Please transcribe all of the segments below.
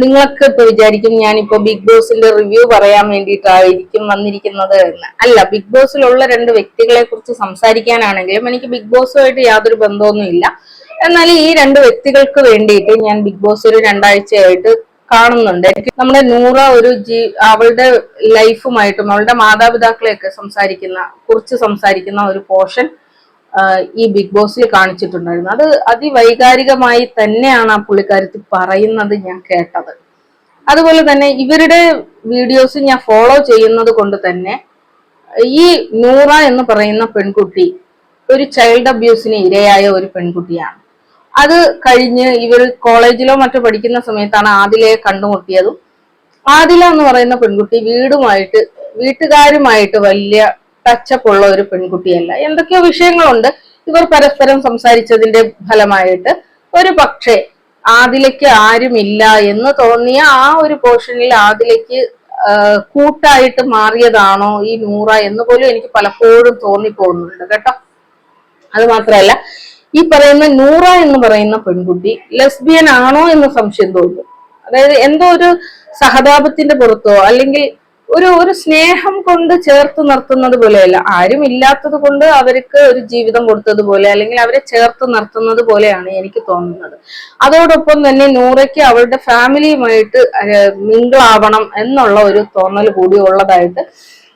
നിങ്ങൾക്ക് ഇപ്പൊ വിചാരിക്കും ഞാനിപ്പോ ബിഗ് ബോസിന്റെ റിവ്യൂ പറയാൻ വേണ്ടിയിട്ടായിരിക്കും വന്നിരിക്കുന്നത് എന്ന്. അല്ല ബിഗ് ബോസിലുള്ള രണ്ട് വ്യക്തികളെ കുറിച്ച് സംസാരിക്കാനാണെങ്കിലും എനിക്ക് ബിഗ് ബോസുമായിട്ട് യാതൊരു ബന്ധമൊന്നും ഇല്ല. എന്നാൽ ഈ രണ്ട് വ്യക്തികൾക്ക് വേണ്ടിയിട്ട് ഞാൻ ബിഗ് ബോസ് ഒരു രണ്ടാഴ്ചയായിട്ട് കാണുന്നുണ്ട്. എനിക്ക് നമ്മുടെ നൂറ ഒരു ജീ അവളുടെ ലൈഫുമായിട്ടും അവളുടെ മാതാപിതാക്കളെയൊക്കെ സംസാരിക്കുന്ന കുറിച്ച് സംസാരിക്കുന്ന ഒരു പോർഷൻ ഈ ബിഗ് ബോസിൽ കാണിച്ചിട്ടുണ്ടായിരുന്നു. അത് അതിവൈകാരികമായി തന്നെയാണ് ആ പുള്ളിക്കാരത്തി പറയുന്നത് ഞാൻ കേട്ടത്. അതുപോലെ തന്നെ ഇവരുടെ വീഡിയോസ് ഞാൻ ഫോളോ ചെയ്യുന്നത് കൊണ്ട് തന്നെ ഈ നൂറ എന്ന് പറയുന്ന പെൺകുട്ടി ഒരു ചൈൽഡ് അബ്യൂസിന് ഇരയായ ഒരു പെൺകുട്ടിയാണ്. അത് കഴിഞ്ഞ് ഇവർ കോളേജിലോ മറ്റോ പഠിക്കുന്ന സമയത്താണ് ആദിലയെ കണ്ടുമുട്ടിയതും. ആദില എന്ന് പറയുന്ന പെൺകുട്ടി വീടുമായിട്ട് വീട്ടുകാരുമായിട്ട് വലിയ ടച്ചപ്പ് ഉള്ള ഒരു പെൺകുട്ടിയല്ല. എന്തൊക്കെയോ വിഷയങ്ങളുണ്ട്. ഇവർ പരസ്പരം സംസാരിച്ചതിന്റെ ഫലമായിട്ട് ഒരു പക്ഷേ ആദിലയ്ക്ക് ആരുമില്ല എന്ന് തോന്നിയ ആ ഒരു പോർഷനിൽ ആദിലയ്ക്ക് കൂട്ടായിട്ട് മാറിയതാണോ ഈ നൂറ എന്ന് പോലും എനിക്ക് പലപ്പോഴും തോന്നിപ്പോകുന്നുണ്ട് കേട്ടോ. അത് മാത്രമല്ല ഈ പറയുന്ന നൂറ എന്ന് പറയുന്ന പെൺകുട്ടി ലെസ്ബിയൻ ആണോ എന്ന് സംശയം തോന്നുന്നു അതായത് എന്തോ ഒരു സഹതാപത്തിന്റെ പുറത്തോ അല്ലെങ്കിൽ ഒരു ഒരു സ്നേഹം കൊണ്ട് ചേർത്ത് നിർത്തുന്നത് പോലെയല്ല. ആരും ഇല്ലാത്തത് കൊണ്ട് അവർക്ക് ഒരു ജീവിതം കൊടുത്തതുപോലെ അല്ലെങ്കിൽ അവരെ ചേർത്ത് നിർത്തുന്നത് പോലെയാണ് എനിക്ക് തോന്നുന്നത്. അതോടൊപ്പം തന്നെ നൂറയ്ക്ക് അവളുടെ ഫാമിലിയുമായിട്ട് മിങ്കിളാവണം എന്നുള്ള ഒരു തോന്നൽ കൂടി ഉള്ളതായിട്ട്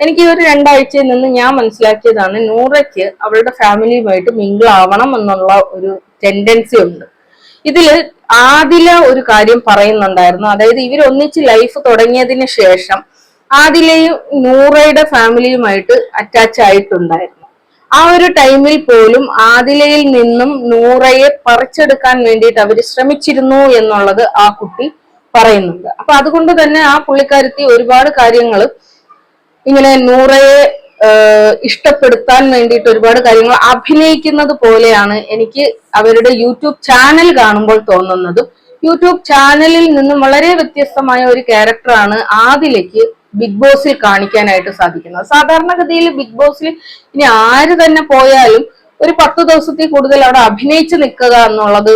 എനിക്ക് ഒരു രണ്ടാഴ്ചയിൽ നിന്ന് ഞാൻ മനസ്സിലാക്കിയതാണ് നൂറയ്ക്ക് അവളുടെ ഫാമിലിയുമായിട്ട് മിങ്കിളാവണം എന്നുള്ള ഒരു ടെൻഡൻസി ഉണ്ട്. ഇതിൽ ആദില ഒരു കാര്യം പറയുന്നുണ്ടായിരുന്നു. അതായത് ഇവരൊന്നിച്ച് ലൈഫ് തുടങ്ങിയതിന് ശേഷം ആദിലയും നൂറയുടെ ഫാമിലിയുമായിട്ട് അറ്റാച്ച് ആയിട്ടുണ്ടായിരുന്നു. ആ ഒരു ടൈമിൽ പോലും ആദിലയിൽ നിന്നും നൂറയെ പറിച്ചെടുക്കാൻ വേണ്ടിയിട്ട് അവർ ശ്രമിച്ചിരുന്നു എന്നുള്ളത് ആ കുട്ടി പറയുന്നുണ്ട്. അപ്പൊ അതുകൊണ്ട് തന്നെ ആ പുള്ളിക്കാരത്തി ഒരുപാട് കാര്യങ്ങൾ ഇങ്ങനെ നൂറയെ ഇഷ്ടപ്പെടുത്താൻ വേണ്ടിയിട്ട് ഒരുപാട് കാര്യങ്ങൾ അഭിനയിക്കുന്നത് പോലെയാണ് എനിക്ക് അവരുടെ യൂട്യൂബ് ചാനൽ കാണുമ്പോൾ തോന്നുന്നതും. യൂട്യൂബ് ചാനലിൽ നിന്നും വളരെ വ്യത്യസ്തമായ ഒരു ക്യാരക്ടറാണ് ആദിലേക്ക് ബിഗ് ബോസിൽ കാണിക്കാനായിട്ട് സാധിക്കുന്നത് സാധാരണഗതിയിൽ ബിഗ് ബോസിൽ ഇനി ആര് തന്നെ പോയാലും ഒരു പത്ത് ദിവസത്തിൽ കൂടുതൽ അവിടെ അഭിനയിച്ച് നിൽക്കുക എന്നുള്ളത്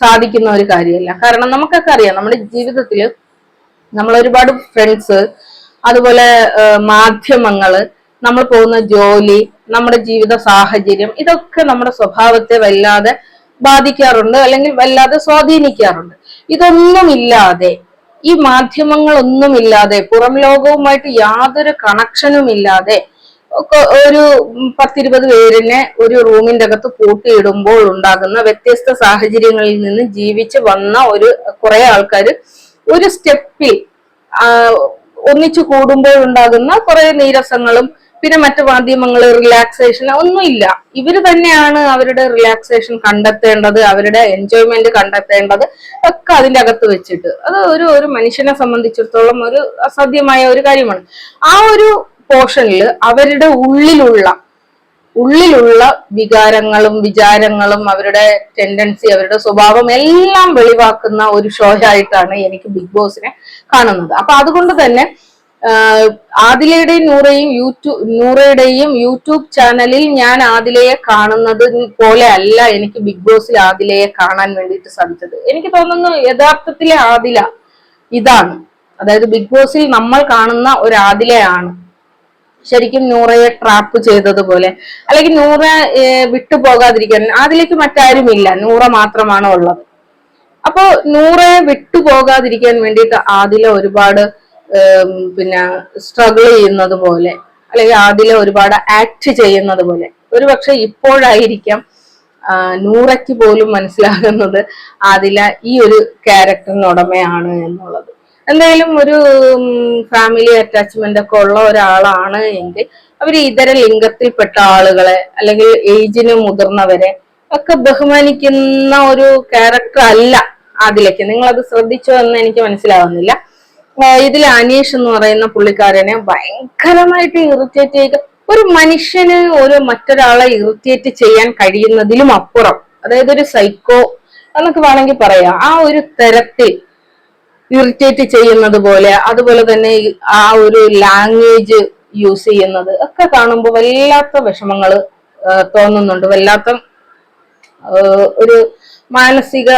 സാധിക്കുന്ന ഒരു കാര്യമല്ല. കാരണം നമുക്കൊക്കെ അറിയാം നമ്മുടെ ജീവിതത്തിൽ നമ്മൾ ഒരുപാട് ഫ്രണ്ട്സ് അതുപോലെ മാധ്യമങ്ങൾ നമ്മൾ പോകുന്ന ജോലി നമ്മുടെ ജീവിത സാഹചര്യം ഇതൊക്കെ നമ്മുടെ സ്വഭാവത്തെ വല്ലാതെ ബാധിക്കാറുണ്ട് അല്ലെങ്കിൽ വല്ലാതെ സ്വാധീനിക്കാറുണ്ട്. ഇതൊന്നുമില്ലാതെ ഈ മാധ്യമങ്ങളൊന്നുമില്ലാതെ പുറം ലോകവുമായിട്ട് യാതൊരു കണക്ഷനും ഇല്ലാതെ ഒരു പത്തിരുപത് പേരിനെ ഒരു റൂമിന്റെ അകത്ത് പൂട്ടിയിടുമ്പോൾ ഉണ്ടാകുന്ന വ്യത്യസ്ത സാഹചര്യങ്ങളിൽ നിന്ന് ജീവിച്ച് വന്ന ഒരു കുറെ ആൾക്കാർ ഒരു സ്റ്റെപ്പിൽ ഒന്നിച്ചു കൂടുമ്പോൾ ഉണ്ടാകുന്ന കുറെ നീരസങ്ങളും പിന്നെ മറ്റു മാധ്യമങ്ങൾ റിലാക്സേഷൻ ഒന്നുമില്ല. ഇവർ തന്നെയാണ് അവരുടെ റിലാക്സേഷൻ കണ്ടെത്തേണ്ടത് അവരുടെ എൻജോയ്മെന്റ് കണ്ടെത്തേണ്ടത് ഒക്കെ അതിന്റെ അകത്ത് വെച്ചിട്ട്. അത് ഒരു ഒരു മനുഷ്യനെ സംബന്ധിച്ചിടത്തോളം ഒരു അസാധ്യമായ ഒരു കാര്യമാണ്. ആ ഒരു പോർഷനിൽ അവരുടെ ഉള്ളിലുള്ള ഉള്ളിലുള്ള വികാരങ്ങളും വിചാരങ്ങളും അവരുടെ ടെൻഡൻസി അവരുടെ സ്വഭാവം എല്ലാം വെളിവാക്കുന്ന ഒരു ഷോ ആയിട്ടാണ് എനിക്ക് ബിഗ് ബോസിനെ കാണുന്നത്. അപ്പൊ അതുകൊണ്ട് തന്നെ ആദിലയുടെയും നൂറയും യൂട്യൂബ് നൂറയുടെയും യൂട്യൂബ് ചാനലിൽ ഞാൻ ആദിലയെ കാണുന്നത് പോലെ അല്ല എനിക്ക് ബിഗ് ബോസിൽ ആദിലയെ കാണാൻ വേണ്ടിയിട്ട് സാധിച്ചത്. എനിക്ക് തോന്നുന്നു യഥാർത്ഥത്തിലെ ആദില ഇതാണ്. അതായത് ബിഗ് ബോസിൽ നമ്മൾ കാണുന്ന ഒരു ആദിലയാണ്. ശരിക്കും നൂറയെ ട്രാപ്പ് ചെയ്തതുപോലെ അല്ലെങ്കിൽ നൂറ വിട്ടുപോകാതിരിക്കാൻ അതിലേക്ക് മറ്റാരുമില്ല. നൂറ മാത്രമാണ് ഉള്ളത്. അപ്പോ നൂറയെ വിട്ടുപോകാതിരിക്കാൻ വേണ്ടിയിട്ട് ആദില ഒരുപാട് പിന്നെ സ്ട്രഗിൾ ചെയ്യുന്നത് പോലെ അല്ലെങ്കിൽ ആദില ഒരുപാട് ആക്ട് ചെയ്യുന്നത് പോലെ. ഒരു പക്ഷെ ഇപ്പോഴായിരിക്കാം നൂറയ്ക്ക് പോലും മനസ്സിലാകുന്നത് ആദില ഈ ഒരു ക്യാരക്ടറിനുടമയാണ് എന്നുള്ളത്. എന്തായാലും ഒരു ഫാമിലി അറ്റാച്ച്മെന്റ് ഒക്കെ ഉള്ള ഒരാളാണ് എങ്കിൽ അവർ ഇതര ലിംഗത്തിൽപ്പെട്ട ആളുകളെ അല്ലെങ്കിൽ ഏജിന് മുതിർന്നവരെ ഒക്കെ ബഹുമാനിക്കുന്ന ഒരു ക്യാരക്ടർ അല്ല അതിലേക്ക് നിങ്ങൾ അത് ശ്രദ്ധിച്ചോ എന്ന് എനിക്ക് മനസ്സിലാവുന്നില്ല. ഇതിൽ അനീഷ് എന്ന് പറയുന്ന പുള്ളിക്കാരനെ ഭയങ്കരമായിട്ട് ഇറിറ്റേറ്റ് ചെയ്ത് ഒരു മനുഷ്യന് ഒരു മറ്റൊരാളെ ഇറിറ്റേറ്റ് ചെയ്യാൻ കഴിയുന്നതിലും അപ്പുറം. അതായത് ഒരു സൈക്കോ എന്നൊക്കെ വേണമെങ്കിൽ പറയാം. ആ ഒരു തരത്തിൽ ഇറിറ്റേറ്റ് ചെയ്യുന്നത് പോലെ അതുപോലെ തന്നെ ആ ഒരു ലാംഗ്വേജ് യൂസ് ചെയ്യുന്നത് ഒക്കെ കാണുമ്പോൾ വല്ലാത്ത വിഷമങ്ങൾ തോന്നുന്നുണ്ട്. വല്ലാത്ത ഒരു മാനസിക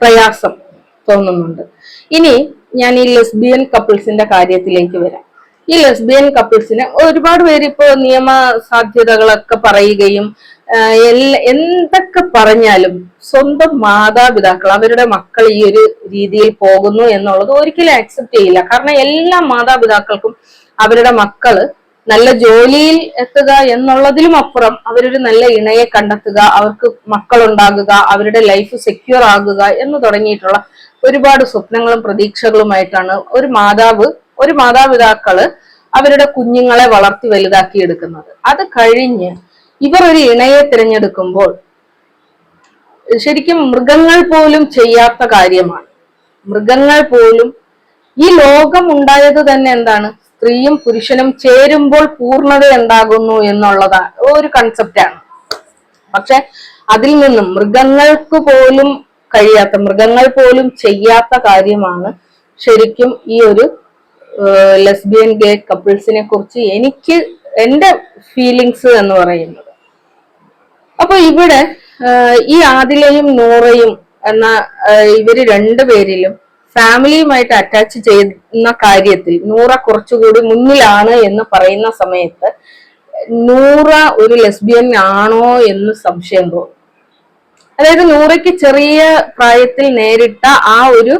പ്രയാസം തോന്നുന്നുണ്ട്. ഇനി ഞാൻ ഈ ലെസ്ബിയൻ കപ്പിൾസിന്റെ കാര്യത്തിലേക്ക് വരാം. ഈ ലെസ്ബിയൻ കപ്പിൾസിന് ഒരുപാട് പേര് ഇപ്പോ നിയമ സാധ്യതകളൊക്കെ പറയുകയും എന്തൊക്കെ പറഞ്ഞാലും സ്വന്തം മാതാപിതാക്കൾ അവരുടെ മക്കൾ ഈ ഒരു രീതിയിൽ പോകുന്നു എന്നുള്ളത് ഒരിക്കലും അക്സെപ്റ്റ് ചെയ്യില്ല. കാരണം എല്ലാ മാതാപിതാക്കൾക്കും അവരുടെ മക്കൾ നല്ല ജോലിയിൽ എത്തുക എന്നുള്ളതിലും അപ്പുറം അവരൊരു നല്ല ഇണയെ കണ്ടെത്തുക അവർക്ക് മക്കളുണ്ടാകുക അവരുടെ ലൈഫ് സെക്യൂർ ആകുക എന്ന് തുടങ്ങിയിട്ടുള്ള ഒരുപാട് സ്വപ്നങ്ങളും പ്രതീക്ഷകളുമായിട്ടാണ് ഒരു മാതാവ് ഒരു മാതാപിതാക്കൾ അവരുടെ കുഞ്ഞുങ്ങളെ വളർത്തി വലുതാക്കി എടുക്കുന്നത്. അത് കഴിഞ്ഞ് ഇവർ ഒരു ഇണയെ തിരഞ്ഞെടുക്കുമ്പോൾ ശരിക്കും മൃഗങ്ങൾ പോലും ചെയ്യാത്ത കാര്യമാണ്. മൃഗങ്ങൾ പോലും ഈ ലോകം ഉണ്ടായത് തന്നെ എന്താണ്? സ്ത്രീയും പുരുഷനും ചേരുമ്പോൾ പൂർണത ഉണ്ടാകുന്നു എന്നുള്ളതാ ഒരു കൺസെപ്റ്റാണ് പക്ഷെ അതിൽ നിന്നും മൃഗങ്ങൾക്ക് പോലും കഴിയാത്ത മൃഗങ്ങൾ പോലും ചെയ്യാത്ത കാര്യമാണ് ശരിക്കും ഈ ഒരു ലെസ്ബിയൻ ഗേ കപ്പിൾസിനെ കുറിച്ച് എനിക്ക് എന്റെ ഫീലിങ്സ് എന്ന് പറയുന്നത്. അപ്പൊ ഇവിടെ ഈ ആദിലയും നൂറയും എന്ന ഇവർ രണ്ടുപേരിലും ഫാമിലിയുമായിട്ട് അറ്റാച്ച് ചെയ്യുന്ന കാര്യത്തിൽ നൂറ കുറച്ചുകൂടി മുന്നിലാണ് എന്ന് പറയുന്ന സമയത്ത് നൂറ ഒരു ലെസ്ബിയൻ ആണോ എന്ന് സംശയം തോന്നും. അതായത് നൂറയ്ക്ക് ചെറിയ പ്രായത്തിൽ നേരിട്ട ആ ഒരു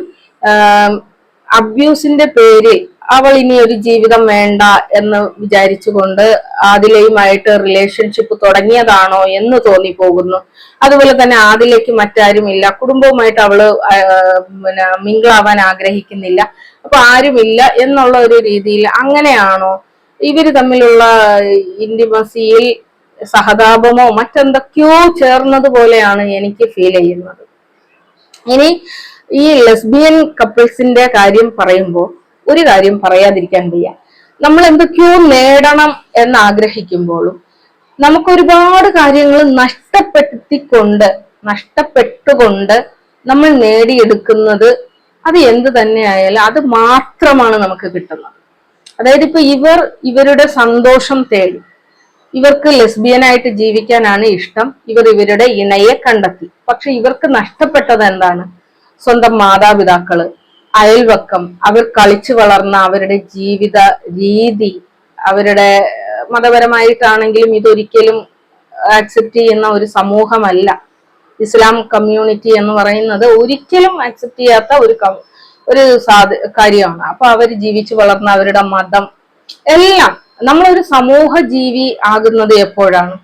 അബ്യൂസിന്റെ പേര് അവൾ ഇനി ഒരു ജീവിതം വേണ്ട എന്ന് വിചാരിച്ചുകൊണ്ട് ആദിലയുമായിട്ട് റിലേഷൻഷിപ്പ് തുടങ്ങിയതാണോ എന്ന് തോന്നിപ്പോകുന്നു. അതുപോലെ തന്നെ ആദിലേക്ക് മറ്റാരുമില്ല. കുടുംബവുമായിട്ട് അവൾ പിന്നെ മിങ്കിളാവാൻ ആഗ്രഹിക്കുന്നില്ല. അപ്പൊ ആരുമില്ല എന്നുള്ള ഒരു രീതിയിൽ അങ്ങനെയാണോ? ഇവർ തമ്മിലുള്ള ഇന്റിമസിയിൽ സഹതാപമോ മറ്റെന്തൊക്കെയോ ചേർന്നത് പോലെയാണ് എനിക്ക് ഫീൽ ചെയ്യുന്നത്. ഇനി ഈ ലെസ്ബിയൻ കപ്പിൾസിന്റെ കാര്യം പറയുമ്പോൾ ഒരു കാര്യം പറയാതിരിക്കാൻ വയ്യ. നമ്മൾ എന്തൊക്കെയോ നേടണം എന്ന് ആഗ്രഹിക്കുമ്പോഴും നമുക്ക് ഒരുപാട് കാര്യങ്ങൾ നഷ്ടപ്പെടുത്തിക്കൊണ്ട് നഷ്ടപ്പെട്ടുകൊണ്ട് നമ്മൾ നേടിയെടുക്കുന്നത് അത് എന്ത് തന്നെ ആയാലും അത് മാത്രമാണ് നമുക്ക് കിട്ടുന്നത്. അതായത് ഇപ്പൊ ഇവർ ഇവരുടെ സന്തോഷം തേടി ഇവർക്ക് ലെസ്ബിയനായിട്ട് ജീവിക്കാനാണ് ഇഷ്ടം. ഇവർ ഇവരുടെ ഇണയെ കണ്ടെത്തി. പക്ഷെ ഇവർക്ക് നഷ്ടപ്പെട്ടത് എന്താണ്? സ്വന്തം മാതാപിതാക്കൾ. അയൽവക്കം. അവർ കളിച്ചു വളർന്ന അവരുടെ ജീവിത രീതി അവരുടെ മതപരമായിട്ടാണെങ്കിലും ഇതൊരിക്കലും ആക്സെപ്റ്റ് ചെയ്യുന്ന ഒരു സമൂഹമല്ല. ഇസ്ലാം കമ്മ്യൂണിറ്റി എന്ന് പറയുന്നത് ഒരിക്കലും ആക്സെപ്റ്റ് ചെയ്യാത്ത ഒരു ഒരു സാധ കാര്യമാണ്. അപ്പൊ അവർ ജീവിച്ചു വളർന്ന അവരുടെ മതം എല്ലാം നമ്മളൊരു സമൂഹ ജീവി ആകുന്നത് എപ്പോഴാണ്?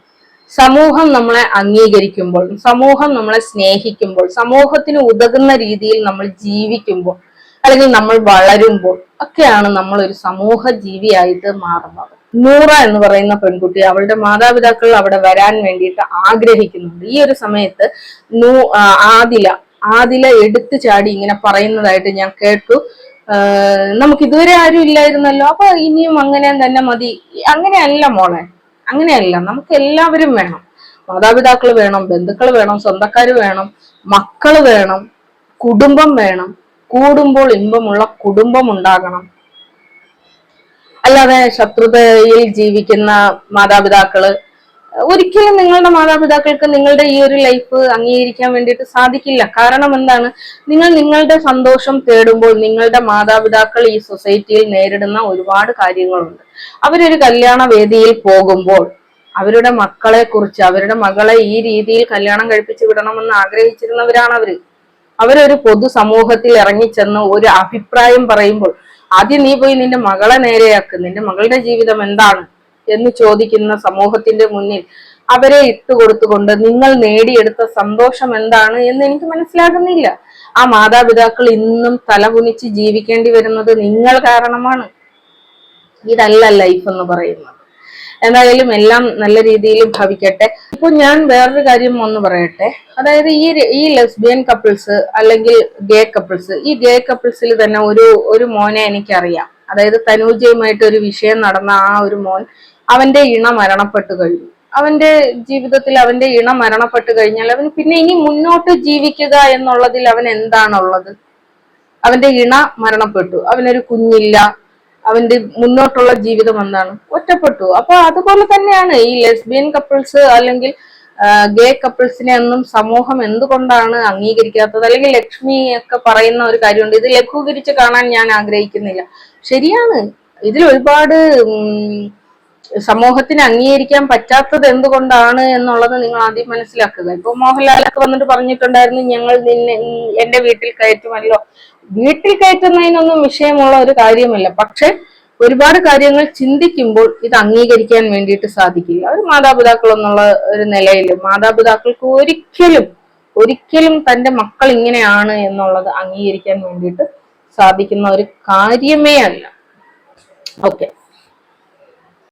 സമൂഹം നമ്മളെ അംഗീകരിക്കുമ്പോൾ സമൂഹം നമ്മളെ സ്നേഹിക്കുമ്പോൾ സമൂഹത്തിന് ഉതകുന്ന രീതിയിൽ നമ്മൾ ജീവിക്കുമ്പോൾ അല്ലെങ്കിൽ നമ്മൾ വളരുമ്പോൾ ഒക്കെയാണ് നമ്മൾ ഒരു സമൂഹ ജീവിയായിട്ട് മാറുന്നത്. നൂറ എന്ന് പറയുന്ന പെൺകുട്ടി അവളുടെ മാതാപിതാക്കൾ അവിടെ വരാൻ വേണ്ടിയിട്ട് ആഗ്രഹിക്കുന്നുണ്ട്. ഈ ഒരു സമയത്ത് നൂ ആദില ആദില എടുത്തു ചാടി ഇങ്ങനെ പറയുന്നതായിട്ട് ഞാൻ കേട്ടു. നമുക്ക് ഇതുവരെ ആരും ഇല്ലായിരുന്നല്ലോ. അപ്പൊ ഇനിയും അങ്ങനെ തന്നെ മതി. അങ്ങനെയല്ല മോളെ. അങ്ങനെയല്ല. നമുക്ക് എല്ലാവരും വേണം. മാതാപിതാക്കൾ വേണം ബന്ധുക്കൾ വേണം സ്വന്തക്കാർ വേണം മക്കൾ വേണം കുടുംബം വേണം. കൂടുമ്പോൾ ഇമ്പമുള്ള കുടുംബം ഉണ്ടാകണം അല്ലാതെ ശത്രുതയിൽ ജീവിക്കുന്ന മാതാപിതാക്കൾ ഒരിക്കലും നിങ്ങളുടെ മാതാപിതാക്കൾക്ക് നിങ്ങളുടെ ഈ ഒരു ലൈഫ് അംഗീകരിക്കാൻ വേണ്ടിയിട്ട് സാധിക്കില്ല. കാരണം എന്താണ്? നിങ്ങൾ നിങ്ങളുടെ സന്തോഷം തേടുമ്പോൾ നിങ്ങളുടെ മാതാപിതാക്കൾ ഈ സൊസൈറ്റിയിൽ നേരിടുന്ന ഒരുപാട് കാര്യങ്ങളുണ്ട്. അവരൊരു കല്യാണ വേദിയിൽ പോകുമ്പോൾ അവരുടെ മക്കളെ കുറിച്ച് അവരുടെ മകളെ ഈ രീതിയിൽ കല്യാണം കഴിപ്പിച്ചു വിടണമെന്ന് ആഗ്രഹിച്ചിരുന്നവരാണ് അവർ. അവരൊരു പൊതു സമൂഹത്തിൽ ഇറങ്ങിച്ചെന്ന് ഒരു അഭിപ്രായം പറയുമ്പോൾ ആദ്യം നീ പോയി നിന്റെ മകളെ നേരെയാക്ക്. നിന്റെ മകളുടെ ജീവിതം എന്താണ്? എന്ന് ചോദിക്കുന്ന സമൂഹത്തിന്റെ മുന്നിൽ അവരെ ഇട്ടുകൊടുത്തുകൊണ്ട് നിങ്ങൾ നേടിയെടുത്ത സന്തോഷം എന്താണ് എന്ന് എനിക്ക് മനസ്സിലാകുന്നില്ല. ആ മാതാപിതാക്കൾ ഇന്നും തലകുനിച്ച് ജീവിക്കേണ്ടി വരുന്നത് നിങ്ങൾ കാരണമാണ്. ഇതല്ല ലൈഫ് എന്ന് പറയുന്നത്. എന്തായാലും എല്ലാം നല്ല രീതിയിൽ ഭവിക്കട്ടെ. ഇപ്പൊ ഞാൻ വേറൊരു കാര്യം ഒന്ന് പറയട്ടെ. അതായത് ഈ ഈ ലെസ്ബിയൻ കപ്പിൾസ് അല്ലെങ്കിൽ ഗേ കപ്പിൾസ് ഈ ഗേ കപ്പിൾസിൽ തന്നെ ഒരു ഒരു മോനെ എനിക്കറിയാം. അതായത് തനൂജയുമായിട്ട് ഒരു വിഷയം നടന്ന ആ ഒരു മോൻ അവന്റെ ഇണ മരണപ്പെട്ടു കഴിഞ്ഞു. അവന്റെ ജീവിതത്തിൽ അവന്റെ ഇണ മരണപ്പെട്ടു കഴിഞ്ഞാൽ അവൻ പിന്നെ ഇനി മുന്നോട്ട് ജീവിക്കുക എന്നുള്ളതിൽ അവൻ എന്താണുള്ളത്? അവന്റെ ഇണ മരണപ്പെട്ടു. അവനൊരു കുഞ്ഞില്ല. അവന്റെ മുന്നോട്ടുള്ള ജീവിതം എന്താണ്? ഒറ്റപ്പെട്ടു. അപ്പൊ അതുപോലെ തന്നെയാണ് ഈ ലെസ്ബിയൻ കപ്പിൾസ് അല്ലെങ്കിൽ ഗേ കപ്പിൾസിനെ ഒന്നും സമൂഹം എന്തുകൊണ്ടാണ് അംഗീകരിക്കാത്തത്? അല്ലെങ്കിൽ ലക്ഷ്മി ഒക്കെ പറയുന്ന ഒരു കാര്യമുണ്ട്. ഇത് ലഘൂകരിച്ച് കാണാൻ ഞാൻ ആഗ്രഹിക്കുന്നില്ല. ശരിയാണ്. ഇതിൽ ഒരുപാട് സമൂഹത്തിന് അംഗീകരിക്കാൻ പറ്റാത്തത് എന്തുകൊണ്ടാണ് എന്നുള്ളത് നിങ്ങൾ ആദ്യം മനസ്സിലാക്കുക. ഇപ്പൊ മോഹൻലാലൊക്കെ വന്നിട്ട് പറഞ്ഞിട്ടുണ്ടായിരുന്നു ഞങ്ങൾ നിന്നെ എന്റെ വീട്ടിൽ കയറ്റുമല്ലോ. വീട്ടിൽ കയറ്റുന്നതിനൊന്നും വിഷയമുള്ള ഒരു കാര്യമല്ല. പക്ഷെ ഒരുപാട് കാര്യങ്ങൾ ചിന്തിക്കുമ്പോൾ ഇത് അംഗീകരിക്കാൻ വേണ്ടിയിട്ട് സാധിക്കില്ല. ഒരു മാതാപിതാക്കൾ എന്നുള്ള ഒരു നിലയിൽ മാതാപിതാക്കൾക്ക് ഒരിക്കലും ഒരിക്കലും തന്റെ മക്കൾ ഇങ്ങനെയാണ് എന്നുള്ളത് അംഗീകരിക്കാൻ വേണ്ടിയിട്ട് സാധിക്കുന്ന ഒരു കാര്യമേ അല്ല. ഓക്കെ.